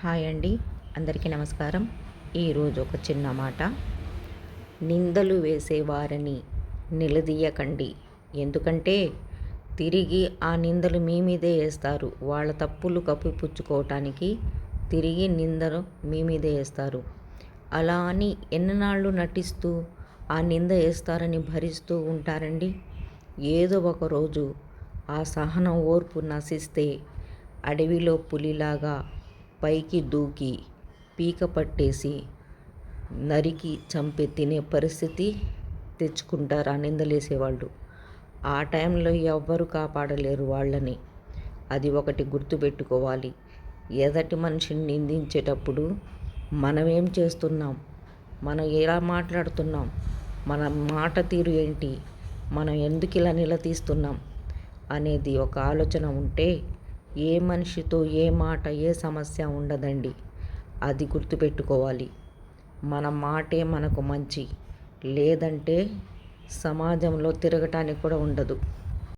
Hi అండి. అందరికీ నమస్కారం. ఈరోజు ఒక చిన్న మాట. నిందలు వేసేవారిని నిలదీయకండి. ఎందుకంటే తిరిగి ఆ నిందలు మీ మీదే వేస్తారు. వాళ్ళ తప్పులు కప్పిపుచ్చుకోవటానికి తిరిగి నిందలు మీ మీదే వేస్తారు. అలా అని ఎన్ననాళ్ళు నటిస్తూ ఆ నింద వేస్తారని భరిస్తూ ఉంటారండి? ఏదో ఒక రోజు ఆ సహనం ఓర్పు నశిస్తే అడవిలో పులిలాగా పైకి దూకి పీక పట్టేసి నరికి చంపి తినే పరిస్థితి తెచ్చుకుంటారు ఆ నిందలేసేవాళ్ళు. ఆ టైంలో ఎవ్వరు కాపాడలేరు వాళ్ళని. అది ఒకటి గుర్తుపెట్టుకోవాలి. ఎదటి మనిషిని నిందించేటప్పుడు మనం ఏం చేస్తున్నాం? మనం ఎలా మాట్లాడుతున్నాం? మన మాట తీరు ఏంటి? మనం ఎందుకు ఇలా నిలదీస్తున్నాం? అనేది ఒక ఆలోచన ఉంటే ఏ మనిషితో ఏ మాట ఏ సమస్య ఉండదండి. అది గుర్తుపెట్టుకోవాలి. మన మాటే మనకు మంచి. లేదంటే సమాజంలో తిరగటానికి కూడా ఉండదు.